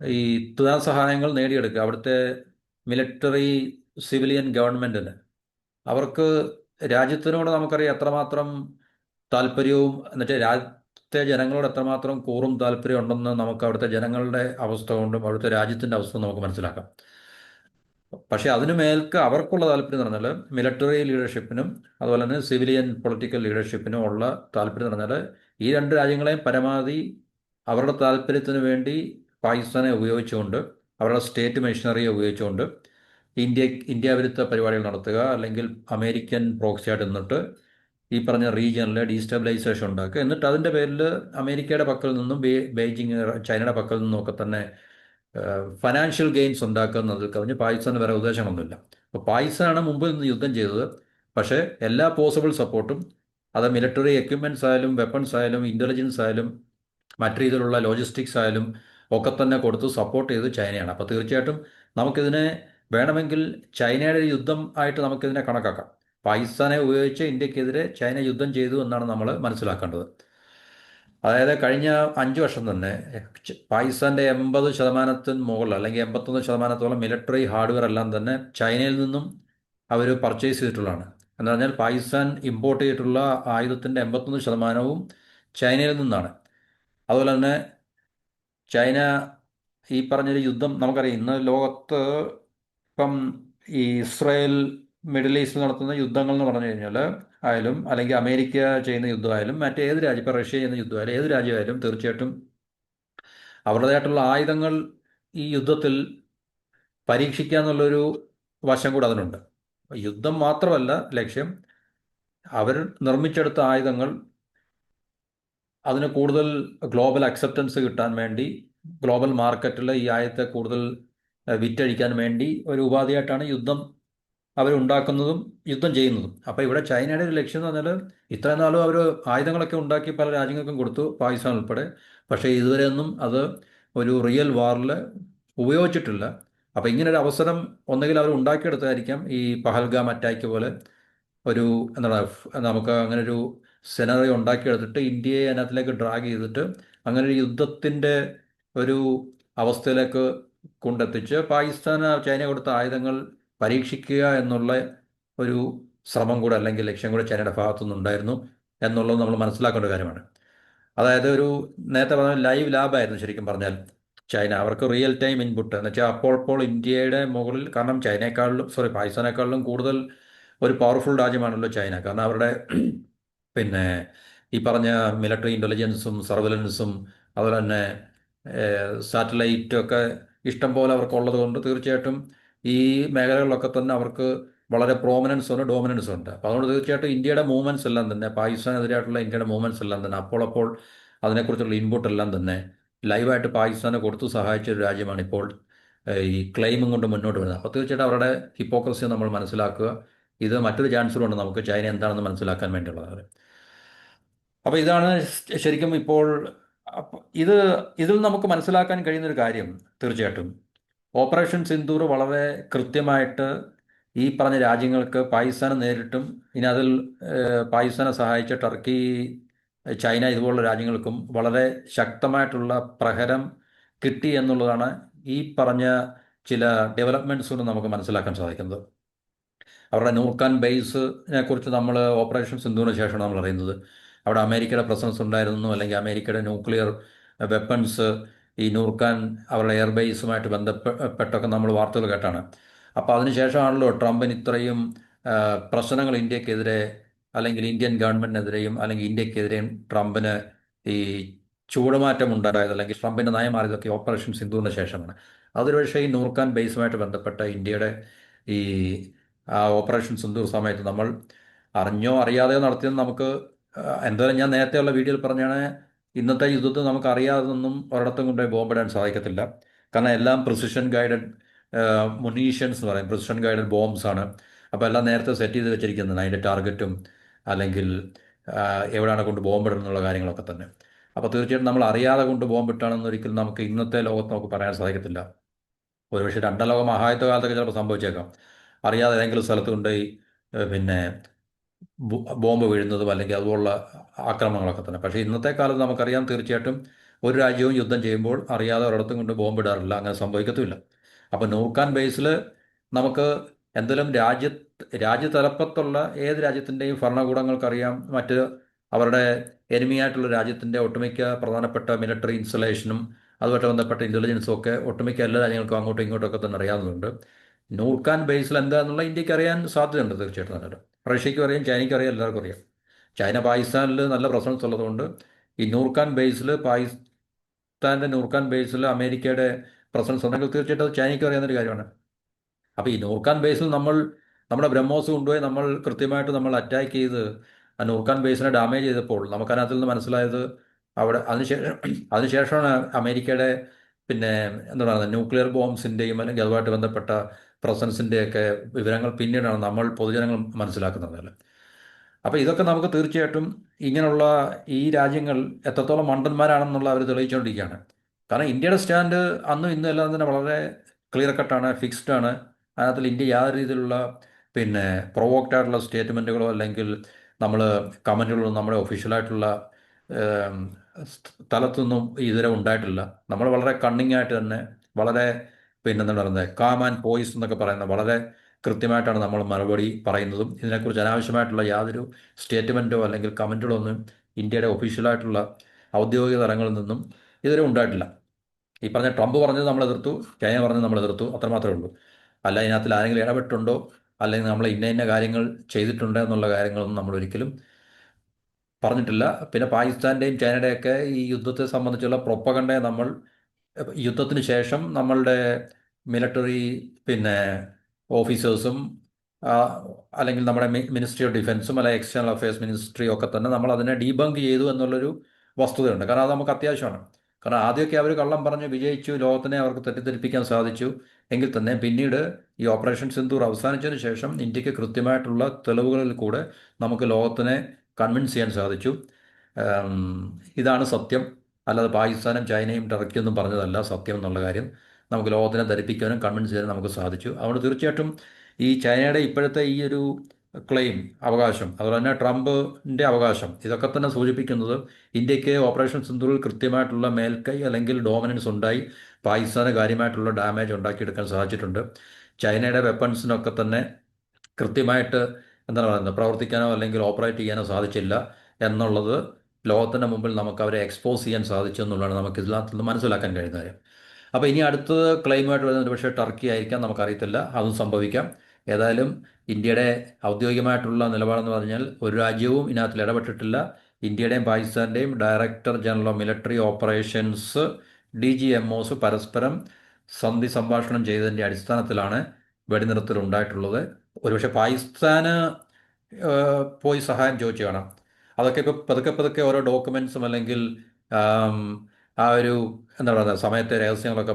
ഈ സഹായങ്ങൾ നേടിയെടുക്കുക. അവിടുത്തെ മിലിറ്ററി സിവിലിയൻ ഗവൺമെന്റിന് അവർക്ക് രാജ്യത്തിനോട് നമുക്കറിയാം എത്രമാത്രം താല്പര്യവും എന്നിട്ട് രാജ്യത്തെ ജനങ്ങളോട് എത്രമാത്രം കൂറും താല്പര്യം ഉണ്ടെന്ന് നമുക്ക് അവിടുത്തെ ജനങ്ങളുടെ അവസ്ഥ കൊണ്ടും അവിടുത്തെ രാജ്യത്തിന്റെ അവസ്ഥ നമുക്ക് മനസ്സിലാക്കാം. പക്ഷേ അതിനു മേൽക്ക് അവർക്കുള്ള താല്പര്യം എന്ന് പറഞ്ഞാൽ മിലിറ്ററി ലീഡർഷിപ്പിനും അതുപോലെ തന്നെ സിവിലിയൻ പൊളിറ്റിക്കൽ ലീഡർഷിപ്പിനും ഉള്ള താല്പര്യം എന്ന് പറഞ്ഞാൽ ഈ രണ്ട് രാജ്യങ്ങളെയും പരമാവധി അവരുടെ താല്പര്യത്തിന് വേണ്ടി പാകിസ്ഥാനെ ഉപയോഗിച്ചുകൊണ്ട് അവരുടെ സ്റ്റേറ്റ് മെഷീനറിയെ ഉപയോഗിച്ചുകൊണ്ട് ഇന്ത്യ ഇന്ത്യ വിരുദ്ധ പരിപാടികൾ നടത്തുക അല്ലെങ്കിൽ അമേരിക്കൻ പ്രോക്സിയായിട്ട് നിന്നിട്ട് ഈ പറഞ്ഞ റീജിയനിൽ ഡീസ്റ്റബിലൈസേഷൻ ഉണ്ടാക്കുക. എന്നിട്ട് അതിന്റെ പേരിൽ അമേരിക്കയുടെ പക്കൽ നിന്നും ബെയ്ജിങ് ചൈനയുടെ പക്കൽ നിന്നുമൊക്കെ തന്നെ ഫൈനാൻഷ്യൽ ഗെയിൻസ് ഉണ്ടാക്കുക എന്നതിൽ കവിഞ്ഞ് പാകിസ്ഥാന് വേറെ ഉദ്ദേശങ്ങളൊന്നുമില്ല അപ്പോൾ പാകിസ്ഥാനാണ് മുമ്പിൽ നിന്ന് യുദ്ധം ചെയ്തത്. പക്ഷേ എല്ലാ പോസിബിൾ സപ്പോർട്ടും അത് മിലിറ്ററി എക്യുപ്മെന്റ്സ് ആയാലും വെപ്പൺസ് ആയാലും ഇന്റലിജൻസ് ആയാലും മറ്റു രീതിയിലുള്ള ലോജിസ്റ്റിക്സ് ആയാലും ഒക്കെ തന്നെ കൊടുത്ത് സപ്പോർട്ട് ചെയ്ത് ചൈനയാണ്. അപ്പോൾ തീർച്ചയായിട്ടും നമുക്കിതിനെ വേണമെങ്കിൽ ചൈനയുടെ യുദ്ധം ആയിട്ട് നമുക്കിതിനെ കണക്കാക്കാം. പാകിസ്ഥാനെ ഉപയോഗിച്ച് ഇന്ത്യക്കെതിരെ ചൈന യുദ്ധം ചെയ്തു എന്നാണ് നമ്മൾ മനസ്സിലാക്കേണ്ടത്. അതായത് കഴിഞ്ഞ അഞ്ച് വർഷം തന്നെ പാകിസ്ഥാന്റെ എൺപത് ശതമാനത്തിന് മുകളിൽ അല്ലെങ്കിൽ എൺപത്തൊന്ന് ശതമാനത്തോളം മിലിറ്ററി ഹാർഡ്വെയർ എല്ലാം തന്നെ ചൈനയിൽ നിന്നും അവർ പർച്ചേസ് ചെയ്തിട്ടുള്ളതാണ്. എന്ന് പറഞ്ഞാൽ പാകിസ്ഥാൻ ഇമ്പോർട്ട് ചെയ്തിട്ടുള്ള ആയുധത്തിന്റെ എൺപത്തൊന്ന് ശതമാനവും ചൈനയിൽ നിന്നാണ്. അതുപോലെ തന്നെ ചൈന ഈ പറഞ്ഞൊരു യുദ്ധം നമുക്കറിയാം. ഇന്ന് ലോകത്ത് ഇപ്പം ഈ ഇസ്രായേൽ മിഡിൽ ഈസ്റ്റിൽ നടത്തുന്ന യുദ്ധങ്ങൾ എന്ന് പറഞ്ഞു കഴിഞ്ഞാൽ ആയാലും അല്ലെങ്കിൽ അമേരിക്ക ചെയ്യുന്ന യുദ്ധമായാലും മറ്റേത് രാജ്യം ഇപ്പം റഷ്യ ചെയ്യുന്ന യുദ്ധമായാലും ഏത് രാജ്യമായാലും തീർച്ചയായിട്ടും അവരുടേതായിട്ടുള്ള ആയുധങ്ങൾ ഈ യുദ്ധത്തിൽ പരീക്ഷിക്കുക എന്നുള്ളൊരു വശം കൂടെ അതിനുണ്ട്. യുദ്ധം മാത്രമല്ല ലക്ഷ്യം അവർ നിർമ്മിച്ചെടുത്ത ആയുധങ്ങൾ അതിന് കൂടുതൽ ഗ്ലോബൽ അക്സെപ്റ്റൻസ് കിട്ടാൻ വേണ്ടി ഗ്ലോബൽ മാർക്കറ്റിൽ ഈ ആയത്തെ കൂടുതൽ വിറ്റഴിക്കാൻ വേണ്ടി ഒരു ഉപാധിയായിട്ടാണ് യുദ്ധം അവരുണ്ടാക്കുന്നതും യുദ്ധം ചെയ്യുന്നതും. അപ്പോൾ ഇവിടെ ചൈനയുടെ ഒരു ലക്ഷ്യം എന്ന് പറഞ്ഞാൽ ഇത്രയും നാളും അവർ ആയുധങ്ങളൊക്കെ ഉണ്ടാക്കി പല രാജ്യങ്ങൾക്കും കൊടുത്തു പാകിസ്ഥാൻ ഉൾപ്പെടെ. പക്ഷേ ഇതുവരെയൊന്നും അത് ഒരു റിയൽ വാറിൽ ഉപയോഗിച്ചിട്ടില്ല. അപ്പോൾ ഇങ്ങനൊരു അവസരം ഒന്നുകിൽ അവർ ഉണ്ടാക്കിയെടുത്തായിരിക്കാം ഈ പഹൽഗാം അറ്റാക്ക് പോലെ ഒരു എന്താണ് നമുക്ക് അങ്ങനെ ഒരു സെനറി ഉണ്ടാക്കിയെടുത്തിട്ട് ഇന്ത്യയെ അതിനകത്തിലേക്ക് ഡ്രാഗ് ചെയ്തിട്ട് അങ്ങനെ ഒരു യുദ്ധത്തിന്റെ ഒരു അവസ്ഥയിലേക്ക് കൊണ്ടെത്തിച്ച് പാകിസ്ഥാന് ചൈന കൊടുത്ത ആയുധങ്ങൾ പരീക്ഷിക്കുക എന്നുള്ള ഒരു ശ്രമം കൂടെ അല്ലെങ്കിൽ ലക്ഷ്യം കൂടെ ചൈനയുടെ ഭാഗത്തുനിന്നുണ്ടായിരുന്നു എന്നുള്ളത് നമ്മൾ മനസ്സിലാക്കേണ്ട കാര്യമാണ്. അതായത് ഒരു നേരത്തെ പറഞ്ഞ ലൈവ് ലാബായിരുന്നു ശരിക്കും പറഞ്ഞാൽ ചൈന. അവർക്ക് റിയൽ ടൈം ഇൻപുട്ട് എന്ന് വെച്ചാൽ അപ്പോൾ ഇപ്പോൾ ഇന്ത്യയുടെ മുകളിൽ കാരണം ചൈനയെക്കാളിലും സോറി പാകിസ്ഥാനേക്കാളിലും കൂടുതൽ ഒരു പവർഫുൾ രാജ്യമാണല്ലോ ചൈന. കാരണം അവരുടെ പിന്നെ ഈ പറഞ്ഞ മിലിറ്ററി ഇന്റലിജൻസും സർവലൻസും അതുപോലെ തന്നെ സാറ്റലൈറ്റൊക്കെ ഇഷ്ടം പോലെ അവർക്കുള്ളത് കൊണ്ട് തീർച്ചയായിട്ടും ഈ മേഖലകളിലൊക്കെ തന്നെ അവർക്ക് വളരെ പ്രോമിനൻസ് ഉണ്ട് ഡോമിനൻസ് ഉണ്ട്. അപ്പോൾ അതുകൊണ്ട് തീർച്ചയായിട്ടും ഇന്ത്യയുടെ മൂവ്മെന്റ്സ് എല്ലാം തന്നെ പാകിസ്ഥാനെതിരായിട്ടുള്ള ഇന്ത്യയുടെ മൂവ്മെന്റ്സ് എല്ലാം തന്നെ അപ്പോൾ അപ്പോൾ അതിനെക്കുറിച്ചുള്ള ഇൻപുട്ട് എല്ലാം തന്നെ ലൈവായിട്ട് പാകിസ്ഥാനെ കൊടുത്തു സഹായിച്ച ഒരു രാജ്യമാണ് ഇപ്പോൾ ഈ ക്ലെയിമും കൊണ്ട് മുന്നോട്ട് വരുന്നത്. അപ്പോൾ തീർച്ചയായിട്ടും അവരുടെ ഹിപ്പോക്രസി നമ്മൾ മനസ്സിലാക്കുക. ഇത് മറ്റൊരു ചാൻസും നമുക്ക് ചൈന എന്താണെന്ന് മനസ്സിലാക്കാൻ വേണ്ടിയുള്ളത് അപ്പോൾ ഇതാണ് ശരിക്കും ഇപ്പോൾ ഇത് ഇതിൽ നമുക്ക് മനസ്സിലാക്കാൻ കഴിയുന്ന ഒരു കാര്യം തീർച്ചയായിട്ടും. ഓപ്പറേഷൻ സിന്ദൂർ വളരെ കൃത്യമായിട്ട് ഈ പറഞ്ഞ രാജ്യങ്ങൾക്ക് പാകിസ്ഥാനെ നേരിട്ടും ഇനി അതിൽ പാകിസ്ഥാനെ സഹായിച്ച ടർക്കി ചൈന ഇതുപോലുള്ള രാജ്യങ്ങൾക്കും വളരെ ശക്തമായിട്ടുള്ള പ്രഹരം കിട്ടി എന്നുള്ളതാണ് ഈ പറഞ്ഞ ചില ഡെവലപ്മെന്റ്സ് കൊണ്ട് നമുക്ക് മനസ്സിലാക്കാൻ സാധിക്കുന്നത്. അവരുടെ നൂർക്കാൻ ബേസിനെ കുറിച്ച് നമ്മൾ ഓപ്പറേഷൻ സിന്ധുവിന് ശേഷമാണ് നമ്മൾ അറിയുന്നത്. അവിടെ അമേരിക്കയുടെ പ്രസൻസ് ഉണ്ടായിരുന്നു അല്ലെങ്കിൽ അമേരിക്കയുടെ ന്യൂക്ലിയർ വെപ്പൺസ് ഈ നൂർക്കാൻ അവരുടെ എയർബേസുമായിട്ട് ബന്ധപ്പെട്ടൊക്കെ നമ്മൾ വാർത്തകൾ കേട്ടാണ്. അപ്പോൾ അതിനുശേഷമാണല്ലോ ട്രംപിന് ഇത്രയും പ്രശ്നങ്ങൾ ഇന്ത്യക്കെതിരെ അല്ലെങ്കിൽ ഇന്ത്യൻ ഗവൺമെന്റിനെതിരെയും അല്ലെങ്കിൽ ഇന്ത്യക്കെതിരെയും ട്രംപിന് ഈ ചൂടുമാറ്റം ഉണ്ടായത് അല്ലെങ്കിൽ ട്രംപിന്റെ നയം മാറിയതൊക്കെ ഓപ്പറേഷൻ സിന്ധുവിന് ശേഷമാണ്. അതൊരു പക്ഷേ ഈ നൂർഖാൻ ബേസുമായിട്ട് ബന്ധപ്പെട്ട ഇന്ത്യയുടെ ഈ ഓപ്പറേഷൻ സിന്ധു സമയത്ത് നമ്മൾ അറിഞ്ഞോ അറിയാതെയോ നടത്തിയെന്ന് നമുക്ക് എന്തായാലും ഞാൻ നേരത്തെയുള്ള വീഡിയോയിൽ പറഞ്ഞാണ് ഇന്നത്തെ യുദ്ധത്തിൽ നമുക്ക് അറിയാതൊന്നും ഒരിടത്തും കൊണ്ടുപോയി ബോംബിടാൻ സാധിക്കത്തില്ല. കാരണം എല്ലാം പ്രിസിഷൻ ഗൈഡഡ് മുനീഷ്യൻസ് എന്ന് പറയും. പ്രിസിഷൻ ഗൈഡഡ് ബോംബ്സ് ആണ്. അപ്പോൾ എല്ലാം നേരത്തെ സെറ്റ് ചെയ്ത് വെച്ചിരിക്കുന്നതാണ്. അതിന്റെ ടാർഗറ്റും അല്ലെങ്കിൽ എവിടെയാണ് കൊണ്ട് ബോംബിടുന്നത് എന്നുള്ള കാര്യങ്ങളൊക്കെ തന്നെ. അപ്പോൾ തീർച്ചയായിട്ടും നമ്മൾ അറിയാതെ കൊണ്ട് ബോംബിട്ടാണെന്ന് ഒരിക്കലും നമുക്ക് ഇന്നത്തെ ലോകത്ത് നമുക്ക് പറയാൻ സാധിക്കത്തില്ല. ഒരുപക്ഷെ രണ്ടാം ലോക മഹായുദ്ധ കാലത്തൊക്കെ ചിലപ്പോൾ സംഭവിച്ചേക്കാം. അറിയാതെ ഏതെങ്കിലും സ്ഥലത്ത് കൊണ്ടുപോയി പിന്നെ ബോംബ് വീഴുന്നതും അല്ലെങ്കിൽ അതുപോലുള്ള ആക്രമണങ്ങളൊക്കെ തന്നെ. പക്ഷേ ഇന്നത്തെ കാലത്ത് നമുക്കറിയാം തീർച്ചയായിട്ടും ഒരു രാജ്യവും യുദ്ധം ചെയ്യുമ്പോൾ അറിയാതെ ഒരിടത്തും കൊണ്ട് ബോംബ് ഇടാറില്ല. അങ്ങനെ സംഭവിക്കത്തുമില്ല. അപ്പോൾ നൂർഖാൻ ബേസിൽ നമുക്ക് എന്തെങ്കിലും രാജ്യ രാജ്യതലപ്പത്തുള്ള ഏത് രാജ്യത്തിന്റെയും ഭരണകൂടങ്ങൾക്കറിയാം. മറ്റ് അവരുടെ എനിമിയായിട്ടുള്ള രാജ്യത്തിന്റെ ഒട്ടുമിക്ക പ്രധാനപ്പെട്ട മിലിറ്ററി ഇൻസ്റ്റലേഷനും അതുമായിട്ട് ബന്ധപ്പെട്ട ഇന്റലിജൻസും ഒക്കെ ഒട്ടുമിക്ക എല്ലാ രാജ്യങ്ങൾക്കും അങ്ങോട്ടും ഇങ്ങോട്ടും ഒക്കെ തന്നെ അറിയാവുന്നതുണ്ട് നൂർഖാൻ ബേസിൽ എന്താണെന്നുള്ള ഇന്ത്യയ്ക്ക് അറിയാൻ സാധ്യതയുണ്ട് തീർച്ചയായിട്ടും നല്ലത് റഷ്യയ്ക്കും അറിയാം ചൈനയ്ക്കും അറിയാം എല്ലാവർക്കും അറിയാം. ചൈന പാകിസ്ഥാനിൽ നല്ല പ്രസൻസ് ഉള്ളതുകൊണ്ട് ഈ നൂർഖാൻ ബേസിൽ പാകിസ്ഥാന്റെ നൂർഖാൻ ബേസിൽ അമേരിക്കയുടെ പ്രസൻസ് ഉണ്ടെങ്കിൽ തീർച്ചയായിട്ടും അത് ചൈനയ്ക്ക് അറിയാവുന്നൊരു കാര്യമാണ്. അപ്പോൾ ഈ നൂർഖാൻ ബേസിൽ നമ്മൾ നമ്മുടെ ബ്രഹ്മോസ് കൊണ്ടുപോയി നമ്മൾ കൃത്യമായിട്ട് നമ്മൾ അറ്റാക്ക് ചെയ്ത് ആ നൂർഖാൻ ബേസിനെ ഡാമേജ് ചെയ്തപ്പോൾ നമുക്കതിനകത്തിൽ നിന്ന് മനസ്സിലായത് അവിടെ അതിനുശേഷം അതിനുശേഷമാണ് അമേരിക്കയുടെ പിന്നെ എന്താണ് ന്യൂക്ലിയർ ബോംബ്സിന്റെയും അല്ലെങ്കിൽ അതുമായിട്ട് ബന്ധപ്പെട്ട പ്രസൻസിന്റെയൊക്കെ വിവരങ്ങൾ പിന്നീടാണ് നമ്മൾ പൊതുജനങ്ങൾ മനസ്സിലാക്കുന്നത് അല്ലേ? അപ്പോൾ ഇതൊക്കെ നമുക്ക് തീർച്ചയായിട്ടും ഇങ്ങനെയുള്ള ഈ രാജ്യങ്ങൾ എത്രത്തോളം മണ്ടന്മാരാണെന്നുള്ള അവർ തെളിയിച്ചുകൊണ്ടിരിക്കുകയാണ്. കാരണം ഇന്ത്യയുടെ സ്റ്റാൻഡ് അന്നും ഇന്നും എല്ലാം തന്നെ വളരെ ക്ലിയർ കട്ടാണ് ഫിക്സ്ഡ് ആണ് അതിനകത്തിൽ ഇന്ത്യ യാതൊരു രീതിയിലുള്ള പിന്നെ പ്രൊവോക്ഡ് ആയിട്ടുള്ള സ്റ്റേറ്റ്മെന്റുകളോ അല്ലെങ്കിൽ നമ്മൾ കമന്റുകളോ നമ്മുടെ ഒഫീഷ്യലായിട്ടുള്ള സ്ഥലത്തൊന്നും ഇതുവരെ ഉണ്ടായിട്ടില്ല. നമ്മൾ വളരെ കണ്ണിങ് ആയിട്ട് തന്നെ വളരെ പിന്നെ എന്താ പറയുന്നത്? കാം ആൻഡ് പോയിസ് എന്നൊക്കെ പറയുന്ന വളരെ കൃത്യമായിട്ടാണ് നമ്മൾ മറുപടി പറയുന്നതും ഇതിനെക്കുറിച്ച് അനാവശ്യമായിട്ടുള്ള യാതൊരു സ്റ്റേറ്റ്മെന്റോ അല്ലെങ്കിൽ കമന്റുകളോ ഒന്നും ഇന്ത്യയുടെ ഒഫീഷ്യലായിട്ടുള്ള ഔദ്യോഗിക തലങ്ങളിൽ നിന്നും ഇതുവരെ ഉണ്ടായിട്ടില്ല. ഈ പറഞ്ഞ ട്രംപ് പറഞ്ഞത് നമ്മൾ എതിർത്തു ചൈന പറഞ്ഞത് നമ്മൾ എതിർത്തു അത്രമാത്രമേ ഉള്ളൂ. അല്ല ഇതിനകത്തിൽ ആരെങ്കിലും ഇടപെട്ടുണ്ടോ അല്ലെങ്കിൽ നമ്മൾ ഇന്ന ഇന്ന കാര്യങ്ങൾ ചെയ്തിട്ടുണ്ട് എന്നുള്ള കാര്യങ്ങളൊന്നും നമ്മൾ ഒരിക്കലും പറഞ്ഞിട്ടില്ല. പിന്നെ പാകിസ്ഥാന്റെയും ചൈനയുടെയൊക്കെ ഈ യുദ്ധത്തെ സംബന്ധിച്ചുള്ള പ്രൊപ്പകണ്ടയെ നമ്മൾ യുദ്ധത്തിന് ശേഷം നമ്മളുടെ മിലിറ്ററി പിന്നെ ഓഫീസേഴ്സും അല്ലെങ്കിൽ നമ്മുടെ മിനിസ്ട്രി ഓഫ് ഡിഫൻസും അല്ലെങ്കിൽ എക്സ്റ്റേണൽ അഫയേഴ്സ് മിനിസ്ട്രി ഒക്കെ തന്നെ നമ്മൾ അതിനെ ഡീബങ്ക് ചെയ്തു എന്നുള്ളൊരു വസ്തുതയുണ്ട്. കാരണം അത് നമുക്ക് അത്യാവശ്യമാണ്. കാരണം ആദ്യമൊക്കെ അവർ കള്ളം പറഞ്ഞ് വിജയിച്ചു ലോകത്തിനെ അവർക്ക് തെറ്റിദ്ധരിപ്പിക്കാൻ സാധിച്ചു. എങ്കിൽ തന്നെ പിന്നീട് ഈ ഓപ്പറേഷൻ സിന്ദൂർ അവസാനിച്ചതിന് ശേഷം ഇന്ത്യയ്ക്ക് കൃത്യമായിട്ടുള്ള തെളിവുകളിൽ കൂടെ നമുക്ക് ലോകത്തിനെ കൺവിൻസ് ചെയ്യാൻ സാധിച്ചു. ഇതാണ് സത്യം. അല്ലാതെ പാകിസ്ഥാനും ചൈനയും ടർക്കിയൊന്നും പറഞ്ഞതല്ല സത്യം എന്നുള്ള കാര്യം. നമുക്ക് ലോകത്തിനെ ധരിപ്പിക്കാനും കൺവിൻസ് ചെയ്യാനും നമുക്ക് സാധിച്ചു. അതുകൊണ്ട് തീർച്ചയായിട്ടും ഈ ചൈനയുടെ ഇപ്പോഴത്തെ ഈ ഒരു ക്ലെയിം അവകാശം അതുപോലെ തന്നെ ട്രംപിന്റെ അവകാശം ഇതൊക്കെ തന്നെ സൂചിപ്പിക്കുന്നത് ഇന്ത്യയ്ക്ക് ഓപ്പറേഷൻ സിന്ദൂറിൽ കൃത്യമായിട്ടുള്ള മേൽക്കൈ അല്ലെങ്കിൽ ഡോമിനൻസ് ഉണ്ടായി പാകിസ്ഥാന് കാര്യമായിട്ടുള്ള ഡാമേജ് ഉണ്ടാക്കിയെടുക്കാൻ സാധിച്ചിട്ടുണ്ട്. ചൈനയുടെ വെപ്പൺസിനൊക്കെ തന്നെ കൃത്യമായിട്ട് എന്താണ് പറയുന്നത് പ്രവർത്തിക്കാനോ അല്ലെങ്കിൽ ഓപ്പറേറ്റ് ചെയ്യാനോ സാധിച്ചില്ല എന്നുള്ളത് ലോകത്തിന്റെ മുമ്പിൽ നമുക്ക് അവരെ എക്സ്പോസ് ചെയ്യാൻ സാധിച്ചു എന്നുള്ളതാണ് നമുക്ക് ഇതിനകത്ത് നിന്ന് മനസ്സിലാക്കാൻ കഴിയുന്ന കാര്യം. അപ്പോൾ ഇനി അടുത്തത് ക്ലെയിമായിട്ട് വരുന്നത് പക്ഷേ ടർക്കി ആയിരിക്കാം നമുക്കറിയത്തില്ല. അതും സംഭവിക്കാം. ഏതായാലും ഇന്ത്യയുടെ ഔദ്യോഗികമായിട്ടുള്ള നിലപാടെന്ന് പറഞ്ഞാൽ ഒരു രാജ്യവും ഇതിനകത്തിൽ ഇടപെട്ടിട്ടില്ല. ഇന്ത്യയുടെയും പാകിസ്ഥാന്റെയും director general of military operations D G M Os പരസ്പരം സന്ധി സംഭാഷണം ചെയ്തതിന്റെ അടിസ്ഥാനത്തിലാണ് വെടിനിർത്തൽ ഉണ്ടായിട്ടുള്ളത്. ഒരുപക്ഷെ പാകിസ്ഥാന് പോയി സഹായം ചോദിച്ചു കാണാം. അതൊക്കെ ഇപ്പോൾ പതുക്കെ പതുക്കെ ഓരോ ഡോക്യുമെന്റ്സും അല്ലെങ്കിൽ ആ ഒരു എന്താ പറയുക സമയത്തെ രഹസ്യങ്ങളൊക്കെ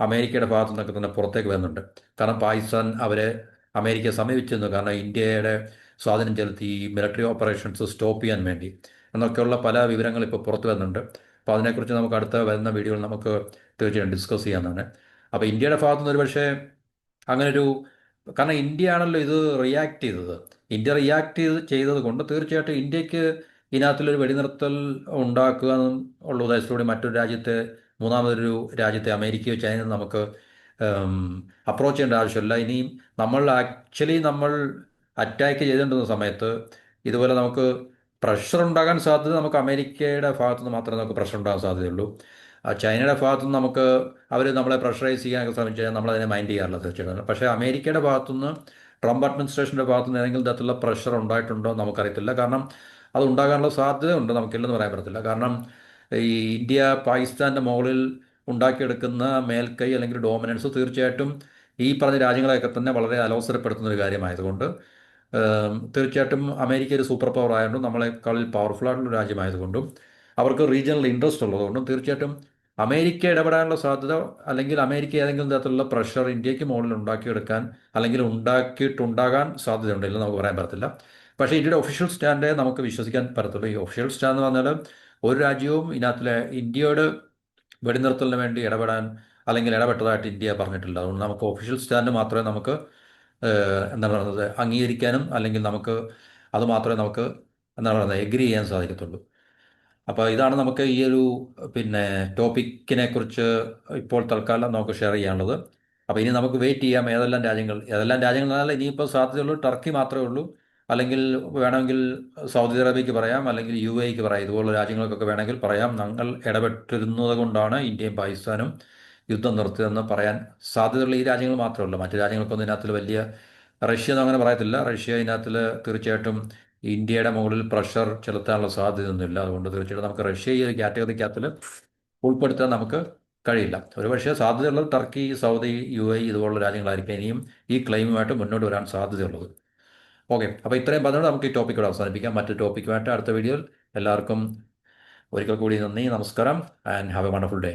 അമേരിക്കയുടെ ഭാഗത്തു നിന്നൊക്കെ തന്നെ പുറത്തേക്ക് വരുന്നുണ്ട്. കാരണം പാകിസ്ഥാൻ അവരെ അമേരിക്കയെ സമീപിച്ചിരുന്നു. കാരണം ഇന്ത്യയുടെ സ്വാധീനം ചെലുത്തി മിലിറ്ററി ഓപ്പറേഷൻസ് സ്റ്റോപ്പ് ചെയ്യാൻ വേണ്ടി. എന്നൊക്കെയുള്ള പല വിവരങ്ങൾ ഇപ്പോൾ പുറത്തു വരുന്നുണ്ട്. അപ്പോൾ അതിനെക്കുറിച്ച് നമുക്ക് അടുത്ത വരുന്ന വീഡിയോയിൽ നമുക്ക് തീർച്ചയായും ഡിസ്കസ് ചെയ്യാവുന്നതാണ്. അപ്പോൾ ഇന്ത്യയുടെ ഭാഗത്തുനിന്ന് ഒരു പക്ഷേ അങ്ങനൊരു കാരണം ഇന്ത്യ ആണല്ലോ ഇത് റിയാക്ട് ചെയ്തത്. ഇന്ത്യ റിയാക്ട് ചെയ്ത് ചെയ്തത് കൊണ്ട് തീർച്ചയായിട്ടും ഇന്ത്യയ്ക്ക് ഇതിനകത്തുള്ളൊരു വെടിനിർത്തൽ ഉണ്ടാക്കുക ഉള്ള ഉദ്ദേശത്തോടെ മറ്റൊരു രാജ്യത്തെ മൂന്നാമതൊരു രാജ്യത്തെ അമേരിക്കയോ ചൈനയോ നമുക്ക് അപ്രോച്ച് ചെയ്യേണ്ട ആവശ്യമില്ല. ഇനിയും നമ്മൾ ആക്ച്വലി നമ്മൾ അറ്റാക്ക് ചെയ്തുകൊണ്ടിരുന്ന സമയത്ത് ഇതുപോലെ നമുക്ക് പ്രഷർ ഉണ്ടാകാൻ സാധ്യത നമുക്ക് അമേരിക്കയുടെ ഭാഗത്തുനിന്ന് മാത്രമേ നമുക്ക് പ്രഷർ ഉണ്ടാകാൻ സാധ്യതയുള്ളൂ. ചൈനയുടെ ഭാഗത്തുനിന്ന് നമുക്ക് അവർ നമ്മളെ പ്രഷറൈസ് ചെയ്യാനൊക്കെ ശ്രമിച്ചു കഴിഞ്ഞാൽ നമ്മളതിനെ മൈൻഡ് ചെയ്യാറില്ല തീർച്ചയായിട്ടും. പക്ഷേ അമേരിക്കയുടെ ഭാഗത്തുനിന്ന് ട്രംപ് അഡ്മിനിസ്ട്രേഷന്റെ ഭാഗത്തുനിന്ന് ഏതെങ്കിലും തരത്തിലുള്ള പ്രഷർ ഉണ്ടായിട്ടുണ്ടോ നമുക്കറിയത്തില്ല. കാരണം അത് ഉണ്ടാകാനുള്ള സാധ്യതയുണ്ട് നമുക്കില്ലെന്ന് പറയാൻ പറ്റത്തില്ല. കാരണം ഈ ഇന്ത്യ പാകിസ്ഥാന്റെ മുകളിൽ ഉണ്ടാക്കിയെടുക്കുന്ന മേൽക്കൈ അല്ലെങ്കിൽ ഡോമിനൻസ് തീർച്ചയായിട്ടും ഈ പറഞ്ഞ രാജ്യങ്ങളെയൊക്കെ തന്നെ വളരെ അലോസരപ്പെടുത്തുന്ന ഒരു കാര്യമായതുകൊണ്ട് തീർച്ചയായിട്ടും അമേരിക്ക ഒരു സൂപ്പർ പവർ ആയതുകൊണ്ടും നമ്മളെക്കാളിൽ പവർഫുൾ ആയിട്ടുള്ള രാജ്യമായതുകൊണ്ടും അവർക്ക് റീജിയണൽ ഇൻട്രസ്റ്റ് ഉള്ളതുകൊണ്ടും തീർച്ചയായിട്ടും അമേരിക്ക ഇടപെടാനുള്ള സാധ്യത അല്ലെങ്കിൽ അമേരിക്ക ഏതെങ്കിലും തരത്തിലുള്ള പ്രഷർ ഇന്ത്യയ്ക്ക് മുകളിൽ ഉണ്ടാക്കിയെടുക്കാൻ അല്ലെങ്കിൽ ഉണ്ടാക്കിയിട്ടുണ്ടാകാൻ സാധ്യതയുണ്ട് ഇല്ലെന്ന് നമുക്ക് പറയാൻ പറ്റത്തില്ല. പക്ഷേ ഇന്ത്യയുടെ ഒഫീഷ്യൽ സ്റ്റാൻഡേ നമുക്ക് വിശ്വസിക്കാൻ പറ്റത്തുള്ളൂ. ഈ ഒഫീഷ്യൽ സ്റ്റാൻഡ് എന്ന് പറഞ്ഞാൽ ഒരു രാജ്യവും ഇതിനകത്തിലെ ഇന്ത്യയോട് വെടിനിർത്തലിന് വേണ്ടി ഇടപെടാൻ അല്ലെങ്കിൽ ഇടപെട്ടതായിട്ട് ഇന്ത്യ പറഞ്ഞിട്ടില്ല. അതുകൊണ്ട് നമുക്ക് ഒഫീഷ്യൽ സ്റ്റാൻഡ് മാത്രമേ നമുക്ക് എന്താ എന്താണ് പറയുന്നത് അംഗീകരിക്കാനും അല്ലെങ്കിൽ നമുക്ക് അത് മാത്രമേ നമുക്ക് എന്താണ് പറയുന്നത് എഗ്രി ചെയ്യാൻ സാധിക്കത്തുള്ളൂ. അപ്പോൾ ഇതാണ് നമുക്ക് ഈ ഒരു പിന്നെ ടോപ്പിക്കിനെ കുറിച്ച് ഇപ്പോൾ തൽക്കാലം നമുക്ക് ഷെയർ ചെയ്യാനുള്ളത്. അപ്പോൾ ഇനി നമുക്ക് വെയിറ്റ് ചെയ്യാം ഏതെല്ലാം രാജ്യങ്ങൾ ഏതെല്ലാം രാജ്യങ്ങൾ എന്നാൽ ഇനിയിപ്പോൾ സാധ്യതയുള്ളൂ ടർക്കി മാത്രമേ ഉള്ളൂ. അല്ലെങ്കിൽ വേണമെങ്കിൽ സൗദി അറേബ്യക്ക് പറയാം അല്ലെങ്കിൽ യു എക്ക് പറയാം. ഇതുപോലുള്ള രാജ്യങ്ങൾക്കൊക്കെ വേണമെങ്കിൽ പറയാം. ഞങ്ങൾ ഇടപെട്ടിരുന്നത് കൊണ്ടാണ് ഇന്ത്യയും പാകിസ്ഥാനും യുദ്ധം നിർത്തിയതെന്ന് പറയാൻ സാധ്യതയുള്ള ഈ രാജ്യങ്ങൾ മാത്രമേ ഉള്ളൂ. മറ്റു രാജ്യങ്ങൾക്കൊന്നും ഇതിനകത്തിൽ വലിയ റഷ്യ ഒന്നും അങ്ങനെ പറയത്തില്ല. റഷ്യ ഇതിനകത്തിൽ തീർച്ചയായിട്ടും ഇന്ത്യയുടെ മുകളിൽ പ്രഷർ ചെലുത്താനുള്ള സാധ്യതയൊന്നുമില്ല. അതുകൊണ്ട് തീർച്ചയായിട്ടും നമുക്ക് റഷ്യ ഈ ഒരു കാറ്റഗറിക്കകത്തിൽ ഉൾപ്പെടുത്താൻ നമുക്ക് കഴിയില്ല. ഒരുപക്ഷെ സാധ്യതയുള്ളത് ടർക്കി സൗദി യു എ ഇതുപോലുള്ള രാജ്യങ്ങളായിരിക്കും ഇനിയും ഈ ക്ലെയിമുമായിട്ട് മുന്നോട്ട് വരാൻ സാധ്യതയുള്ളത്. ഓക്കെ. അപ്പോൾ ഇത്രയും പറഞ്ഞുകൊണ്ട് നമുക്ക് ഈ ടോപ്പിക്കോട് അവസാനിപ്പിക്കാം. മറ്റു ടോപ്പിക്കുമായിട്ട് അടുത്ത വീഡിയോയിൽ എല്ലാവർക്കും ഒരിക്കൽ കൂടി നന്ദി നമസ്കാരം and have a wonderful day.